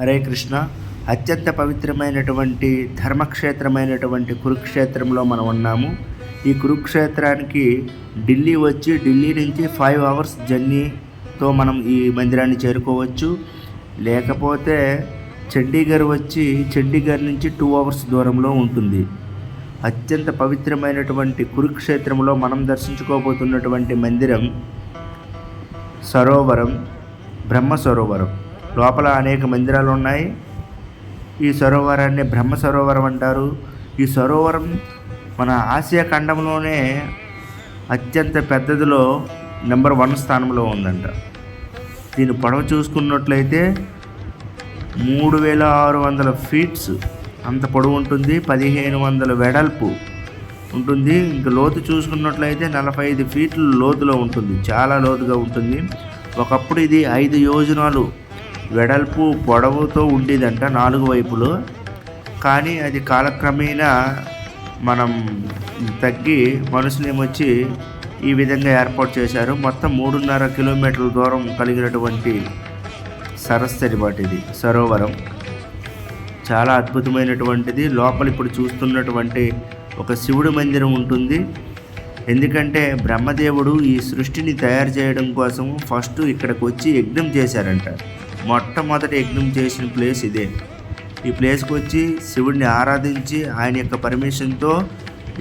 హరే కృష్ణ. అత్యంత పవిత్రమైనటువంటి ధర్మక్షేత్రమైనటువంటి కురుక్షేత్రంలో మనం ఉన్నాము. ఈ కురుక్షేత్రానికి ఢిల్లీ వచ్చి ఢిల్లీ నుంచి ఫైవ్ అవర్స్ జర్నీతో మనం ఈ మందిరాన్ని చేరుకోవచ్చు. లేకపోతే చండీగఢ్ వచ్చి చండీగఢ్ నుంచి టూ అవర్స్ దూరంలో ఉంటుంది. అత్యంత పవిత్రమైనటువంటి కురుక్షేత్రంలో మనం దర్శించుకోబోతున్నటువంటి మందిరం సరోవరం బ్రహ్మ సరోవరం. లోపల అనేక మందిరాలు ఉన్నాయి. ఈ సరోవరాన్ని బ్రహ్మ సరోవరం అంటారు. ఈ సరోవరం మన ఆసియా ఖండంలోనే అత్యంత పెద్దదిలో నెంబర్ వన్ స్థానంలో ఉందంట. దీని పొడవు చూసుకున్నట్లయితే మూడు వేల ఆరు వందల ఫీట్స్ అంత పొడవు ఉంటుంది. పదిహేను వందల వెడల్పు ఉంటుంది. ఇంకా లోతు చూసుకున్నట్లయితే నలభై ఐదు ఫీట్లు లోతులో ఉంటుంది. చాలా లోతుగా ఉంటుంది. ఒకప్పుడు ఇది ఐదు యోజనాలు వెడల్పు పొడవుతో ఉండేదంట నాలుగు వైపులు. కానీ అది కాలక్రమేణా మనం తగ్గి మనుషులేమొచ్చి ఈ విధంగా ఏర్పాటు చేశారు. మొత్తం మూడున్నర కిలోమీటర్ల దూరం కలిగినటువంటి సరస్సు అనమాట ఇది సరోవరం. చాలా అద్భుతమైనటువంటిది. లోపల ఇప్పుడు చూస్తున్నటువంటి ఒక శివుడి మందిరం ఉంటుంది. ఎందుకంటే బ్రహ్మదేవుడు ఈ సృష్టిని తయారు చేయడం కోసం ఫస్ట్ ఇక్కడికి వచ్చి యజ్ఞం చేశారంట. మొట్టమొదటి యజ్ఞం చేసిన ప్లేస్ ఇదే. ఈ ప్లేస్కి వచ్చి శివుడిని ఆరాధించి ఆయన యొక్క పర్మిషన్తో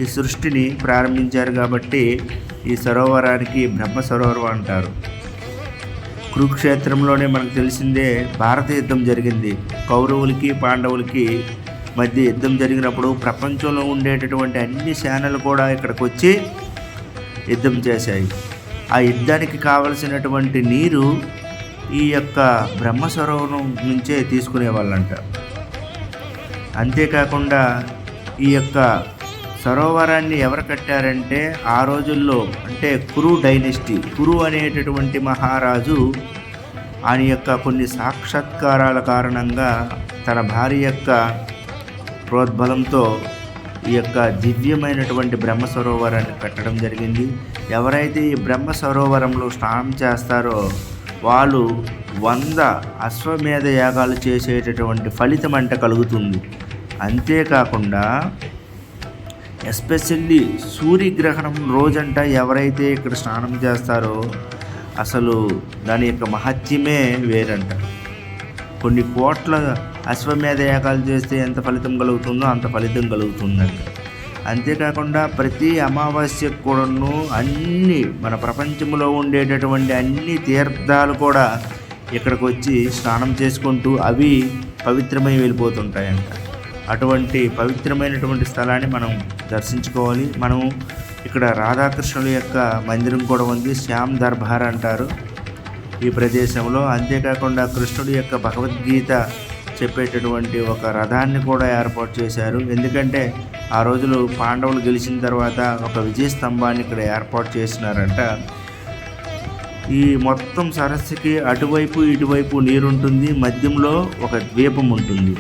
ఈ సృష్టిని ప్రారంభించారు కాబట్టి ఈ సరోవరానికి బ్రహ్మ సరోవరం అంటారు. కురుక్షేత్రంలోనే మనకు తెలిసిందే భారత యుద్ధం జరిగింది. కౌరవులకి పాండవులకి మధ్య యుద్ధం జరిగినప్పుడు ప్రపంచంలో ఉండేటటువంటి అన్ని సేనలు కూడా ఇక్కడికి వచ్చి యుద్ధం చేశాయి. ఆ యుద్ధానికి కావలసినటువంటి నీరు ఈ యొక్క బ్రహ్మ సరోవరం నుంచే తీసుకునేవాళ్ళంట. అంతేకాకుండా ఈ యొక్క సరోవరాన్ని ఎవరు కట్టారంటే ఆ రోజుల్లో అంటే కురు డైనెస్టీ కురు అనేటటువంటి మహారాజు ఆయన యొక్క కొన్ని సాక్షాత్కారాల కారణంగా తన భార్య యొక్క ప్రోద్బలంతో ఈ యొక్క దివ్యమైనటువంటి బ్రహ్మ సరోవరాన్ని కట్టడం జరిగింది. ఎవరైతే ఈ బ్రహ్మ సరోవరంలో స్నానం చేస్తారో వాళ్ళు వంద అశ్వమేధ యాగాలు చేసేటటువంటి ఫలితం అంట కలుగుతుంది. అంతేకాకుండా ఎస్పెషల్లీ సూర్యగ్రహణం రోజంట ఎవరైతే ఇక్కడ స్నానం చేస్తారో అసలు దాని యొక్క మహత్యమే వేరంట. కొన్ని కోట్ల అశ్వమేధ యాగాలు చేస్తే ఎంత ఫలితం కలుగుతుందో అంత ఫలితం కలుగుతుందంట. అంతేకాకుండా ప్రతి అమావాస్య కూడాను అన్ని మన ప్రపంచంలో ఉండేటటువంటి అన్ని తీర్థాలు కూడా ఇక్కడికి వచ్చి స్నానం చేసుకుంటూ అవి పవిత్రమై వెళ్ళిపోతుంటాయంట. అటువంటి పవిత్రమైనటువంటి స్థలాన్ని మనం దర్శించుకోవాలి. మనం ఇక్కడ రాధాకృష్ణుల యొక్క మందిరం కూడా ఉంది. శ్యామ్ దర్బార్ అంటారు ఈ ప్రదేశంలో. అంతేకాకుండా కృష్ణుడి యొక్క భగవద్గీత చెప్పేటటువంటి ఒక రథాన్ని కూడా ఏర్పాటు చేశారు. ఎందుకంటే ఆ రోజులు పాండవులు గెలిచిన తర్వాత ఒక విజయ స్తంభాన్ని ఇక్కడ ఏర్పాటు చేసినారంట. ఈ మొత్తం సరస్సుకి అటువైపు ఇటువైపు నీరుంటుంది. మధ్యంలో ఒక ద్వీపం ఉంటుంది.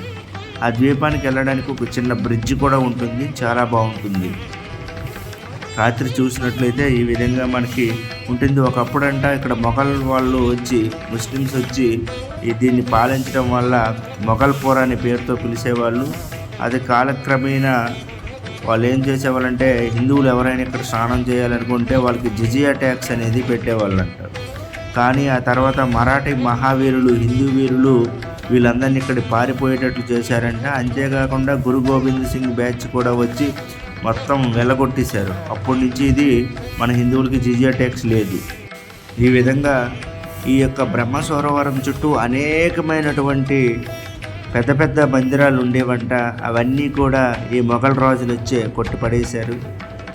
ఆ ద్వీపానికి వెళ్ళడానికి ఒక చిన్న బ్రిడ్జ్ కూడా ఉంటుంది. చాలా బాగుంటుంది. రాత్రి చూసినట్లయితే ఈ విధంగా మనకి ఉంటుంది. ఒకప్పుడంట ఇక్కడ మొఘల్ వాళ్ళు వచ్చి ముస్లిమ్స్ వచ్చి దీన్ని పాలించడం వల్ల మొఘల్పూర్ అనే పేరుతో పిలిచేవాళ్ళు. అది కాలక్రమేణా వాళ్ళు ఏం చేసేవాళ్ళంటే హిందువులు ఎవరైనా ఇక్కడ స్నానం చేయాలనుకుంటే వాళ్ళకి జిజియా ట్యాక్స్ అనేది పెట్టేవాళ్ళంట కానీ ఆ తర్వాత మరాఠీ మహావీరులు హిందూ వీరులు వీళ్ళందరినీ ఇక్కడ పారిపోయేటట్లు చేశారంట. అంతేకాకుండా గురు గోవింద్ సింగ్ బ్యాచ్ కూడా వచ్చి మొత్తం వెళ్ళగొట్టేశారు అప్పటి నుంచి ఇది మన హిందువులకి జిజియా ట్యాక్స్ లేదు. ఈ విధంగా ఈ యొక్క బ్రహ్మ సరోవరం చుట్టూ అనేకమైనటువంటి పెద్ద పెద్ద మందిరాలు ఉండేవంట. అవన్నీ కూడా ఈ మొఘల్ రాజులు వచ్చే కొట్టిపడేశారు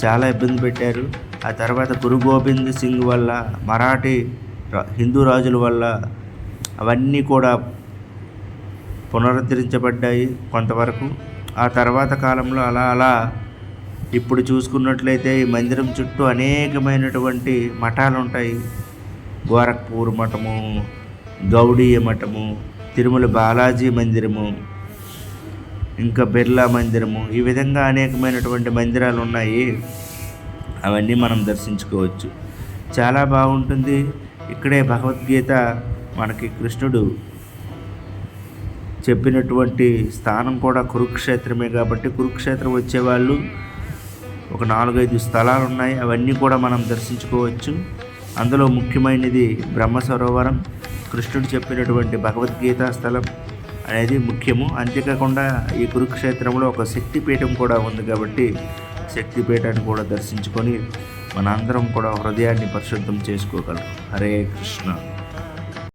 చాలా ఇబ్బంది పెట్టారు. ఆ తర్వాత గురు గోవింద్ సింగ్ వల్ల మరాఠీ హిందూ రాజుల వల్ల అవన్నీ కూడా పునరుద్ధరించబడ్డాయి కొంతవరకు. ఆ తర్వాత కాలంలో అలా అలా ఇప్పుడు చూసుకున్నట్లయితే ఈ మందిరం చుట్టూ అనేకమైనటువంటి మఠాలు ఉంటాయి గోరఖ్పూర్ మఠము గౌడీయ మఠము తిరుమల బాలాజీ మందిరము ఇంకా బిర్లా మందిరము. ఈ విధంగా అనేకమైనటువంటి మందిరాలు ఉన్నాయి. అవన్నీ మనం దర్శించుకోవచ్చు. చాలా బాగుంటుంది. ఇక్కడే భగవద్గీత మనకి కృష్ణుడు చెప్పినటువంటి స్థానం కూడా కురుక్షేత్రమే కాబట్టి కురుక్షేత్రం వచ్చేవాళ్ళు ఒక నాలుగైదు స్థలాలు ఉన్నాయి అవన్నీ కూడా మనం దర్శించుకోవచ్చు. అందులో ముఖ్యమైనది బ్రహ్మ సరోవరం కృష్ణుడు చెప్పినటువంటి భగవద్గీత స్థలం అనేది ముఖ్యము. అంతేకాకుండా ఈ కురుక్షేత్రంలో ఒక శక్తిపీఠం కూడా ఉంది కాబట్టి శక్తిపీఠాన్ని కూడా దర్శించుకొని మనందరం కూడా హృదయాన్ని పరిశుద్ధం చేసుకోగలం. హరే కృష్ణ.